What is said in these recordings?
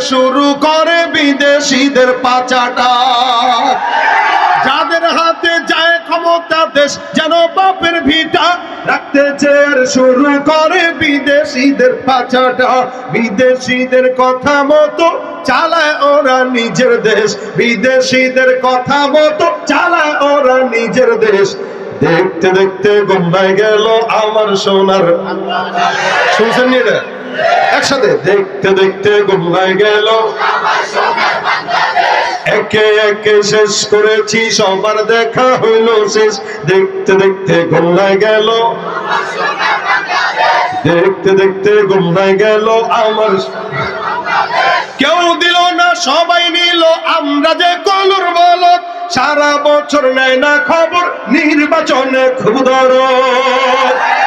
শুরু করে বিদেশিদের পাচাটা। যাদের হাতে যায় ক্ষমতা দেশ, যেন বাপের ভিটা রাখতে চেয়ার শুরু করে বিদেশিদের পাচাটা। বিদেশিদের কথা মতো চালায় ওরা নিজের দেশ। বিদেশিদের কথা মতো চালায় ওরা নিজের দেশ। দেখতে দেখতে গোম্বায় গেল আমার সোনার। শুনছেন এটা? একসাথে দেখতে দেখতে গোম্বায় গেল। একে একে শেষ করেছি, সবার দেখা হইল শেষ। দেখতে দেখতে গোল্লায় গেল। দেখতে দেখতে গোল্লায় গেল আমার। কেউ দিল না, সবাই নিল, আমরা যে কলুর বলত সারা বছর নেয় না খবর, নির্বাচনে খুব দরদ।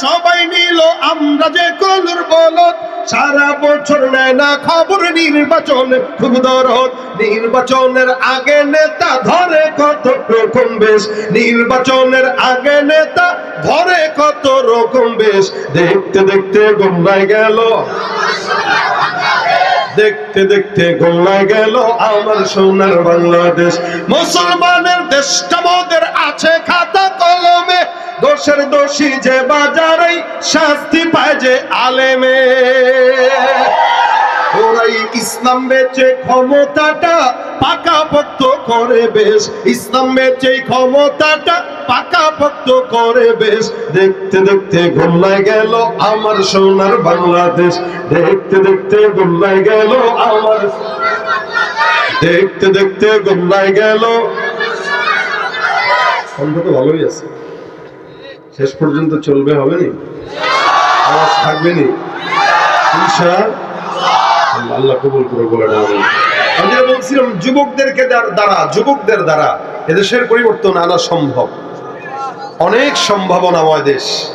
সবাই নিল আমরা যে কলুর বলত সারা বছর নেয় না খবর, নির্বাচনে খুব দরদ। নির্বাচনের আগে নেতা ধরে কত রকম বেশ। নির্বাচনের আগে নেতা ধরে কত রকম বেশ। দেখতে দেখতে গোমরায় গেল। দেখতে দেখতে গোল্লায় গেল আমার সোনার বাংলাদেশ। মুসলমানের দেশটা মোদের আছে খাতা কলমে দোষের দোষী যে বাজারেই শাস্তি পায় যে আলেমে। ওরাই ইসলাম বেচে ক্ষমতাটা পাকাপোক্ত করে বেশ। ইসলাম বেচে ক্ষমতাটা পাকাপোক্ত করে বেশ। দেখতে দেখতে গোল্লায় গেল আমার সোনার বাংলাদেশ। দেখতে দেখতে গোল্লায় গেল আমার দেখতে দেখতে গোল্লায় গেল। ভালোই আছে। শেষ পর্যন্ত চলবে, হবে নি? থাকবে নি? আল্লাহ কবুল করে বলে আমি বলছিলাম, যুবকদেরকে দ্বারা, যুবকদের দ্বারা এদেশের পরিবর্তন আনা সম্ভব। অনেক সম্ভাবনাময় দেশ।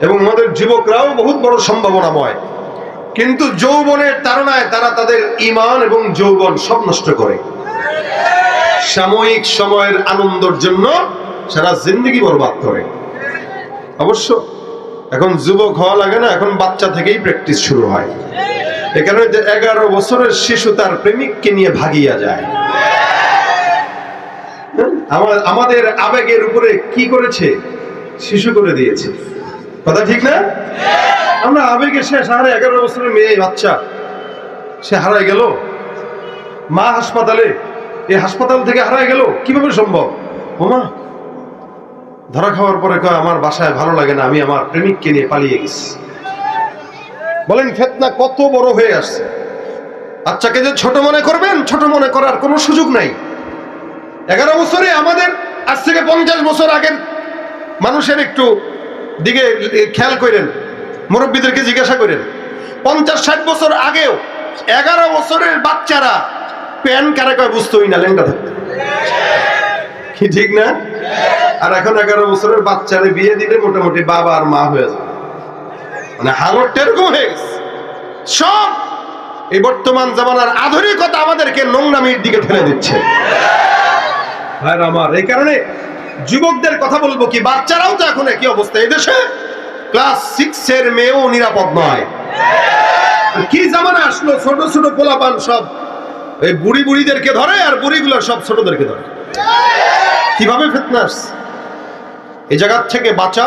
এবং আমাদের যুবকরাও বহুত বড় সম্ভাবনাময়। কিন্তু যৌবনের তাড়নায় তারা তাদের ইমান এবং যৌবন সব নষ্ট করে। সাময়িক সময়ের আনন্দের জন্য সারা জিন্দগি বরবাদ করে। অবশ্য এখন যুবক হওয়া লাগে না, এখন বাচ্চা থেকেই প্র্যাকটিস শুরু হয়। এ কারণে যে এগারো বছরের শিশু তার প্রেমিককে নিয়ে ভাগিয়া যায়। হ্যাঁ? আমাদের আবেগের উপরে কি করেছে? শিশু করে দিয়েছে। কথা ঠিক না? আমরা আবেগে শেষ হারে এগারো বছরের মেয়ে বাচ্চা, সে হারায় গেল। মা হাসপাতালে এই হাসপাতাল থেকে হারায় গেল। কীভাবে সম্ভব? ওমা ধরা খাওয়ার পরে কয়, আমার বাসায় ভালো লাগে না, আমি আমার প্রেমিককে নিয়ে পালিয়ে গেছি। বলেন, ফেতনা কত বড় হয়ে আসছে। বাচ্চাকে যে ছোট মনে করবেন, ছোট মনে করার কোনো সুযোগ নাই। এগারো বছরে আমাদের, আজ থেকে পঞ্চাশ বছর আগের মানুষের একটু দিকে খেয়াল করেন, মুরব্বীদেরকে জিজ্ঞাসা করেন। পঞ্চাশ, ষাট বছর আগেও এগারো বছরের বাচ্চারা প্যান কারে কয় বুঝতেই না লেঙ্গা থাকতো ঠিক না? আর এখন এগারো বছরের বাচ্চারে বিয়ে দিলে মোটামুটি বাবা আর মা হয়ে যায় মানে হালতটা এরকম হয়ে গেছে। সব এই বর্তমান জামানার আধুনিকতা আমাদেরকে নোংরামির দিকে ঠেলে দিচ্ছে। আমার, এই কারণে যুবকদের কথা বলব কি, বাচ্চারাও তো এখন একই অবস্থা। এদেশে ক্লাস সিক্স এর মেয়েও নিরাপদ নয়। কি জামানা আসলো? ছোট ছোট পোলাপান সব এই বুড়ি বুড়িদেরকে ধরে আর বুড়িগুলো সব ছোটদেরকে ধরে। কীভাবে ফিটনেস এই জায়গার থেকে বাঁচা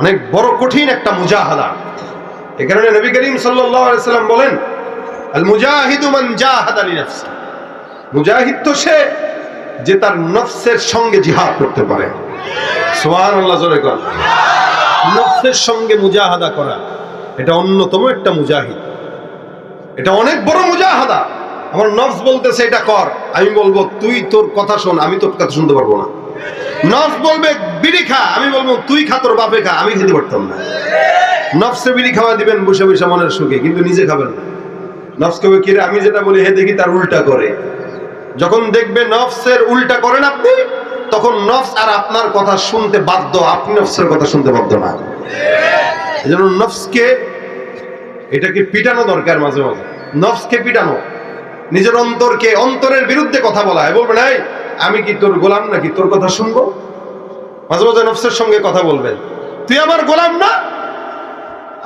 অনেক বড় কঠিন একটা মুজাহাদা এ কারণে নবী করিম সাল্লাম বলেন আল মুজাহিদু মান জাহাদা লিনাফসি। মুজাহিদ তো সে যে তার নফসের সঙ্গে জিহাদ করতে পারে। সুবহানাল্লাহ, জোরে কর নফসের সঙ্গে মুজাহাদা করা, এটা অন্যতম একটা মুজাহিদ। এটা অনেক বড় মুজাহাদা। আমার নফস বলতেছে, এটা কর। আমি বলব, তুই তোর কথা শোন, আমি তোর কথা শুনতে পারব না। নফস বলবে, বিড়ি খা। আমি বলব, তুই খা, তোর বাপে খা। আমি খেতে পারতাম না। নফসে বিড়ি খাওয়া দিবেন, বসে বসে মনের সুখে, কিন্তু নিজে খাবেন না। নফস কবে কিরে আমি যেটা বলি, হে দেখি তার উল্টা করে। যখন দেখবে নফসের উল্টা করেন আপনি, তখন নফস আর আপনার কথা শুনতে বাধ্য, আপনি নফসের কথা শুনতে বাধ্য না। এই জন্য নফসকে এটাকে পিটানো দরকার মাঝে মাঝে? নফসকে পিটানো। নিজের অন্তরকে, অন্তরের বিরুদ্ধে কথা বলা। হয় বলবেন, এই, আমি কি তোর গোলাম নাকি? তোর কথা শুনব? মাঝে মাঝে নফসের সঙ্গে কথা বলবেন। তুই আমার গোলাম না?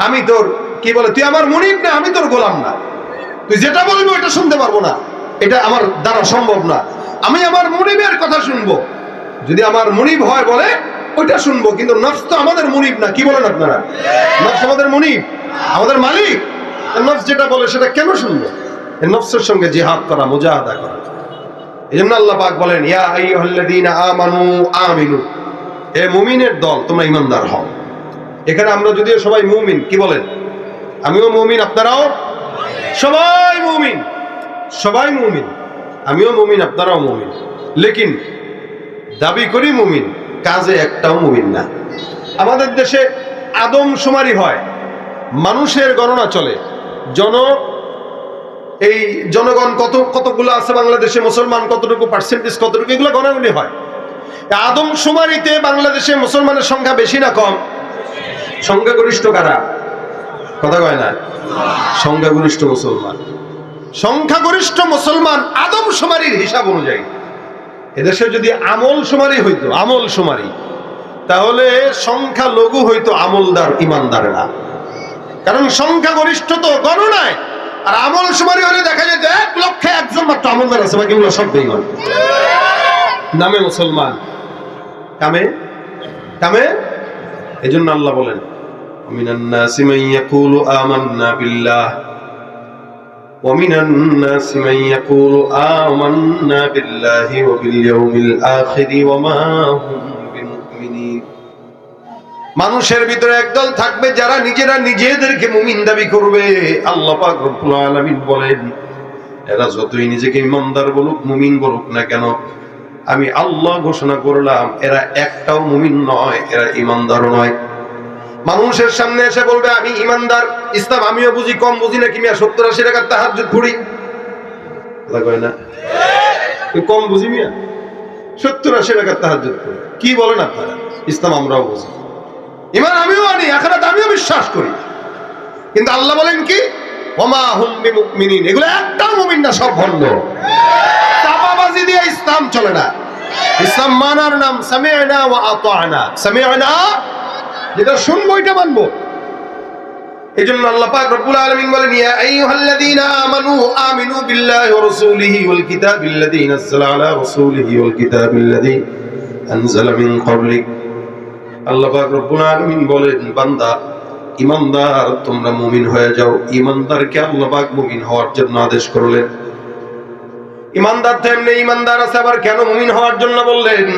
আমি তোর, কি বলে, তুই আমার মুনিব না? আমি তোর গোলাম না। তুই যেটা বলবি ওটা শুনতে পারব না। এটা আমার দ্বারা সম্ভব না। আমি আমার মনিবের কথা শুনব। যদি আমার মনিব হয় বলে, ওইটা শুনব। কিন্তু নফস তো আমাদের মনিব না। কি বলেন আপনারা? নফস আমাদের মনিব। আমাদের মালিক। নফস যেটা বলে সেটা কেন শুনব? নফসের সঙ্গে জিহাদ করা, মুজাহাদা করা। এই জন্য আল্লাহ পাক বলেন, ইয়া আইয়ুহাল্লাযীনা আমানু আমিনু। এ মুমিনের দল, তোমরা ইমানদার হও। এখানে আমরা যদিও সবাই মুমিন, কি বলেন? আমিও মুমিন, আপনারাও? সবাই মুমিন। সবাই মুমিন। আমিও মুমিন, আপনারাও মুমিন। লেকিন দাবি করি মুমিন, কাজে একটাও মুমিন না। আমাদের দেশে আদম শুমারি হয়, মানুষের গণনা চলে। জন এই জনগণ কত, কতগুলো আছে বাংলাদেশে, মুসলমান কতটুকু পার্সেন্টেজ কতটুকু, এগুলো গণাগুলি হয়। আদম শুমারিতে বাংলাদেশে মুসলমানের সংখ্যা বেশি না কম? সংখ্যাগরিষ্ঠ কারা? কথা কয় না। সংখ্যাগরিষ্ঠ মুসলমান। সংখ্যাগরিষ্ঠ মুসলমান আদম শুমারির হিসাব অনুযায়ী। এদেশে যদি আমল শুমারি হইতো, আমল শুমারি, তাহলে সংখ্যা লঘু হইতো আমলদার, ইমানদারেরা। কারণ সংখ্যাগরিষ্ঠ তো গণনায়। আর আমল শুমারি হলে দেখা যায় যে এক লক্ষে একজন মাত্র আমলদার আছে বাকিগুলো সব বেইমান নামে মুসলমান কামে কামে এজন্য আল্লাহ বলেন ومن الناس من يقول آمنا بالله ومن الناس من يقول آمنا بالله وباليوم الآخر وما هم بمؤمنين মানুষের ভিতরে একদল থাকবে যারা নিজেরা নিজেদেরকে মুমিন দাবি করবে। আল্লাহ পাক রব্বুল আলামিন বলেন, এরা যতই নিজেকে ইমানদার বলুক, মুমিন বলুক না কেন, আমি আল্লাহ ঘোষণা করলাম, এরা একটাও মুমিন নয়, এরা ইমানদার নয়। মানুষের সামনে এসে বলবে, আমি ইমানদার, ইসলাম আমিও বুঝি কম, বুঝি না কিমিয়া সত্তর আশি টাকার তাহার কথা কয় না? কম বুঝি মিয়া, সত্তর আশি টাকার তাহার পড়ি। কি বলেন আপনারা? ইসলাম আমরাও বুঝি। ইমান আমিও আনি এখন আমিও বিশ্বাস করি। কিন্তু আল্লাহ বলেন কি? ওমা হুম বিমুমিনিন। এগুলো একটাও মুমিন না, সব ভণ্ড চাপাবাজি দিয়ে ইসলাম চলে না। ইসলাম মানার নাম সামিআনা ওয়া আতানা সামিআনা, যেটা শুনব এটা মানবো। এই জন্য আল্লাহ পাক রব্বুল আলামিন বলেন, ইয়া আইয়ুহাল্লাযীনা আমানু আমিনু বিল্লাহি ওয়া রাসূলিহি ওয়াল কিতাবিল্লাযী নাযালা আলা রাসূলিহি ওয়াল কিতাবিল্লাযী আনজালা মিন ক্বাবলিক। আল্লাহ রব্বুল বলেন, বান্দা ইমানদার তোমরা মুমিন হয়ে যাও। ইমানদারকে আল্লাহবাক মুমিন হওয়ার জন্য আদেশ করলেন। ইমানদার তো ইমানদার আছে, আবার কেন মুমিন হওয়ার জন্য বললেন?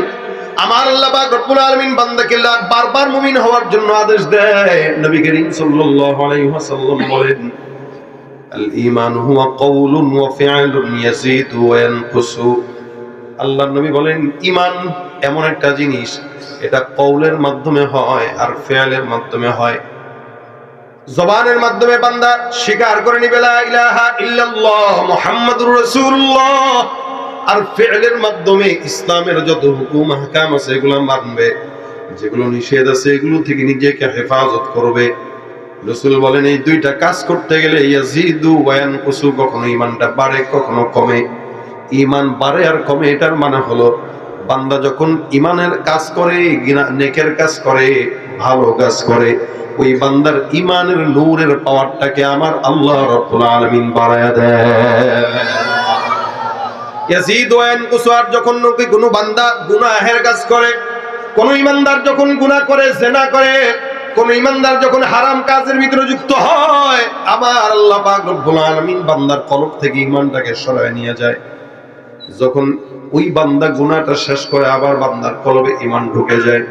আমার আল্লাহ পাক রব্বুল আলামিন বান্দাকে বারবার মুমিন হওয়ার জন্য আদেশ দেয়। নবী করিম ওয়াসাল্লাম বলেন আল ঈমান হুয়া কওলুন ওয়া ইয়ানকুসু। আল্লাহর নবী বলেন ইমান এমন একটা জিনিস, এটা কৌলের মাধ্যমে হয় আর ফি'লের মাধ্যমে হয়। জবানের মাধ্যমে বান্দা স্বীকার করে নিবে আর ফি'লের মাধ্যমে ইসলামের যত হুকুম, আহকাম আছে, এগুলো মানবে। যেগুলো নিষেধ আছে, এগুলো থেকে নিজেকে হেফাজত করবে। রসুল বলেন, এই দুইটা কাজ করতে গেলে ইয়াজিদু ওয়ান কুসু কখনো ইমানটা বাড়ে, কখনো কমে। ইমান বাড়ে আর কমে, এটার মানে হলো, বান্দা যখন ইমানের কাজ করে নেকের কাজ করে, ভালো কাজ করে, ওই বান্দার ইমানের নূরের পাওয়ারটাকে আমার আল্লাহ রাব্বুল বাড়ায়া দেয় যখন কাজ করে, কোন যখন গুনাহ করে, জেনা করে, কোন যখন হারাম কাজের ভিতরে যুক্ত হয়, আমার আল্লাহ বান্দার কলব থেকে ইমানটাকে সরায় নিয়ে যায়। যখন ওই বান্দা গুনাহটা শেষ করে আবার বান্দার কলবে ইমান ঢুকে যায়।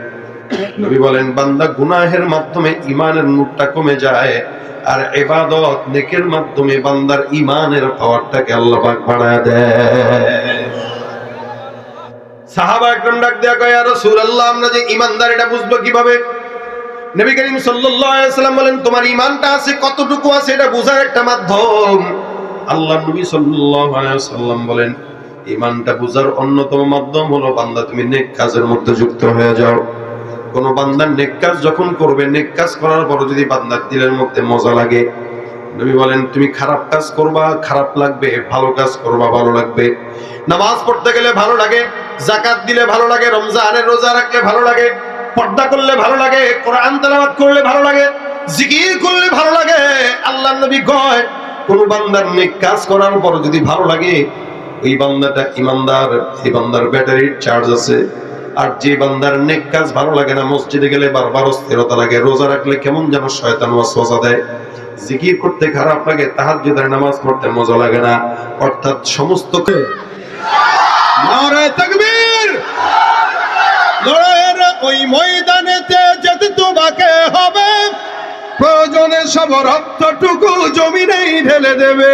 নবী বলেন, বান্দা গুনাহের মাধ্যমে ইমানের নূরটা কমে যায় আর ইবাদত নেকের মাধ্যমে বান্দার ইমানের পাওয়ারটাকে আল্লাহ পাক বাড়ায় দেয়। সাহাবা একদম ডাক দেয়া কয় আর আমরা যে ইমানদার এটা বুঝব কীভাবে? নবী করিম সাল্লাম বলেন, তোমার ইমানটা আছে, কতটুকু আছে, এটা বোঝার একটা মাধ্যম। আল্লাহ নবী সাল্লাম বলেন ইমানটা বোঝার অন্যতম মাধ্যম হলো বান্দা, তুমি নেক কাজের মধ্যে যুক্ত হয়ে যাও। কোন বান্দার নেক কাজ যখন করবে, নেক কাজ করার পর যদি বান্দার দিলের মধ্যে মজা লাগে, নবী বলেন, তুমি খারাপ কাজ করবা, খারাপ লাগবে, ভালো কাজ করবা, ভালো লাগবে। নামাজ পড়তে গেলে ভালো লাগে জাকাত দিলে ভালো লাগে, রমজানের রোজা রাখলে ভালো লাগে, পর্দা করলে ভালো লাগে, কোরআন তেলাওয়াত করলে ভালো লাগে, জিকির করলে ভালো লাগে। আল্লাহ নবী কয়, কোন বান্দার নেক কাজ করার পর যদি ভালো লাগে ওই বান্দাটা ইমানদার, এই বান্দার ব্যাটারির চার্জ আছে। আর যে বান্দার নেক কাজ ভালো লাগে না, মসজিদে গেলে বারবার অস্থিরতা লাগে, রোজা রাখলে কেমন যেন শয়তান ওয়াসওয়াসা দেয়। জিকির করতে খারাপ লাগে তাহাজ্জুদের নামাজ পড়তে মজা লাগে না। অর্থাৎ সমস্ত নারে তাকবীর! লড়াইয়ের ওই ময়দানেতে যেতে তোমাকে হবে। প্রয়োজনে সব রক্তটুকু জমিনেই ঢেলে দেবে।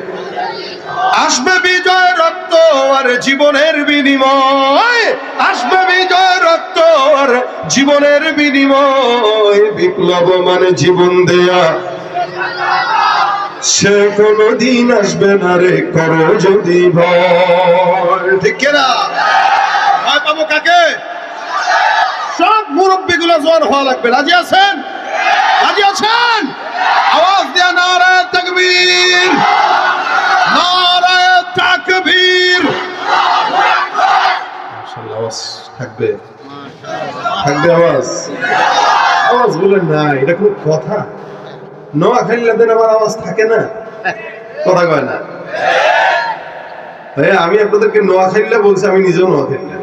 আসবে বিজয় রক্ত আর জীবনের বিনিময়। আসবে বিজয় রক্ত আর জীবনের বিনিময়। বিপ্লব মানে জীবন দেয়া। সে কোনো দিন আসবে না রে, করো যদি ভয়। ঠিক না ভয় পাবো কাকে? সব মুরব্বী গুলো জোয়ান হওয়া লাগবে। রাজি আছেন? রাজি আছেন? আওয়াজ দেয়া নারায় তকবীর নারায় তাকবীর মাশাআল্লাহ আওয়াজ থাকবে? থাকবে আওয়াজ? আওয়াজ বলেন না এটা কোনো কথা? নোয়াখালীদের আমার আওয়াজ থাকে না? কথা কয় না। ভাই আমি আপনাদেরকে নোয়াখালীলা বলছি আমি নিজেও নোয়াখালীলা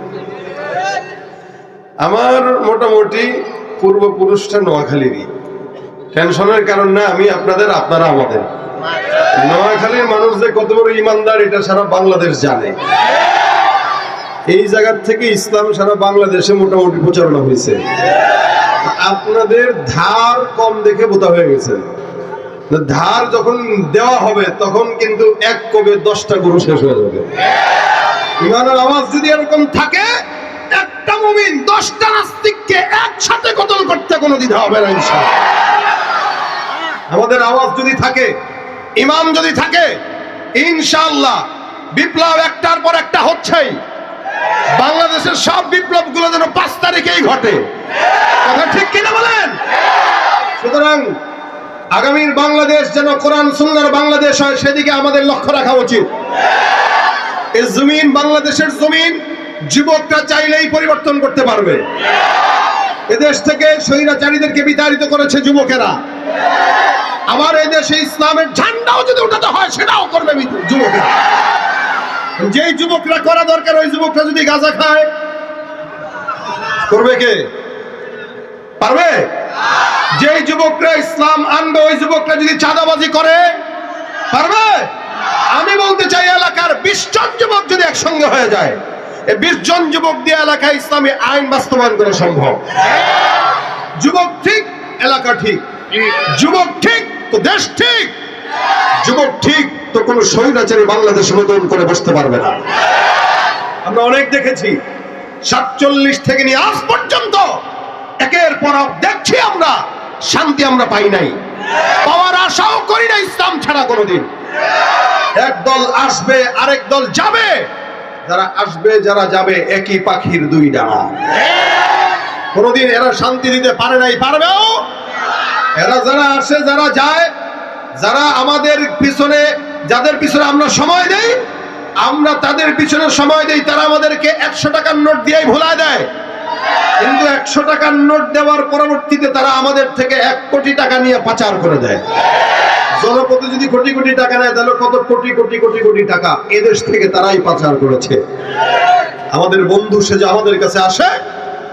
আমার মোটামুটি পূর্বপুরুষটা নোয়াখালীরই। টেনশনের কারণ না আমি আপনাদের আপনারা আমাদের। নোয়াখালীর মানুষ যে কত বড় ইমানদার এটা সারা বাংলাদেশ জানে। এই জায়গার থেকে ইসলাম সারা বাংলাদেশে মোটামুটি প্রচারণা হয়েছে। আপনাদের ধার কম দেখে বোতা হয়ে গেছে। ধার যখন দেওয়া হবে, তখন কিন্তু এক কবে দশটা গরু শেষ হয়ে যাবে। ইমানের আওয়াজ যদি এরকম থাকে, একটা মুমিন দশটা নাস্তিককে একসাথে কতল করতে কোনো দ্বিধা হবে না আমাদের আওয়াজ যদি থাকে, ইমাম যদি থাকে, ইনশাআল্লাহ, বিপ্লব একটার পর একটা হচ্ছেই। বাংলাদেশের সব বিপ্লবগুলো যেন পাঁচ তারিখেই ঘটে। কথা ঠিক কিনা বলেন? সুতরাং আগামীর বাংলাদেশ যেন কোরআন সুন্দর বাংলাদেশ হয়, সেদিকে আমাদের লক্ষ্য রাখা উচিত। এই জমিন, বাংলাদেশের জমিন, যুবকরা চাইলেই পরিবর্তন করতে পারবে। এদেশ থেকে স্বৈরাচারীদেরকে বিতাড়িত করেছে যুবকেরা। আমার এই দেশে ইসলামের ঝান্ডাও যদি উঠাতে হয়, সেটাও করবে যুবকেরা। যেই যুবকরা করা দরকার, ওই যুবকরা যদি গাঁজা খায়, করবে কে? পারবে? যেই যুবকরা ইসলাম আনবে, ওই যুবকরা যদি চাঁদাবাজি করে, পারবে? আমি বলতে চাই, এলাকার বিশ জন যুবক যদি একসঙ্গে হয়ে যায় বিশ জন যুবক দিয়ে এলাকায় ইসলামী আইন বাস্তবায়ন করা সম্ভব। যুবক ঠিক, এলাকা ঠিক। যুবক ঠিক, তো দেশ ঠিক। যুবক ঠিক কোনো স্বৈরাচারী বাংলাদেশ নতুন করে বসতে পারবে না। আমরা অনেক দেখেছি, সাতচল্লিশ থেকে নিয়ে আজ পর্যন্ত একের পর দেখছি আমরা, শান্তি আমরা পাই নাই। পাওয়ার আশাও করি না ইসলাম ছাড়া কোনোদিন। এক দল আসবে, আরেক দল যাবে। যারা আসবে, যারা যাবে, একই পাখির দুই ডানা। কোনোদিন এরা শান্তি দিতে পারে নাই, পারবেও? এরা যারা আসে, যারা যায়, যারা আমাদের পিছনে যাদের পিছনে আমরা সময় দেই, আমরা তাদের পিছনে সময় দেই, তারা আমাদেরকে একশো টাকার নোট দিয়েই ভোলা দেয়। কিন্তু একশো টাকার নোট দেওয়ার পরবর্তীতে তারা আমাদের থেকে এক কোটি টাকা নিয়ে পাচার করে দেয়। জনপতি যদি কোটি কোটি টাকা নেয়, তাহলে কত কোটি কোটি কোটি কোটি টাকা এদেশ থেকে তারাই পাচার করেছে। আমাদের বন্ধু সে যে আমাদের কাছে আসে,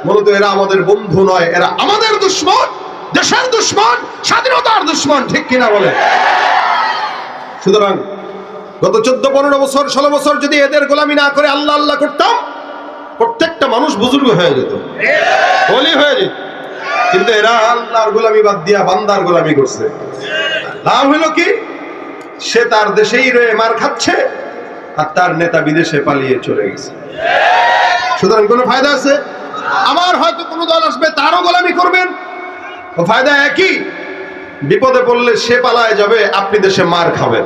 মূলত এরা আমাদের বন্ধু নয়, এরা আমাদের দুশ্মন, দেশের দুশ্মন, স্বাধীনতার দুশ্মন, ঠিক কিনা বলে? সুতরাং গত চোদ্দ, পনেরো বছর, ষোলো বছর যদি এদের গোলামি না করে আল্লাহ আল্লাহ করতাম, প্রত্যেকটা মানুষ বুজুর্গ হয়ে যেত, বলি হয়ে যেত। কিন্তু এরা আল্লাহর গোলামি বাদ দিয়া বান্দার গোলামি করছে। লাভ হলো কি? সে তার দেশেই রয়ে মার খাচ্ছে, আর তার নেতা বিদেশে পালিয়ে চলে গেছে। সুতরাং কোনো ফায়দা আছে? আমার হয়তো কোনো দল আসবে, তারও গোলামি করবেন। ফায়দা একই, বিপদে পড়লে সে পালায় যাবে, আপনি দেশে মার খাবেন।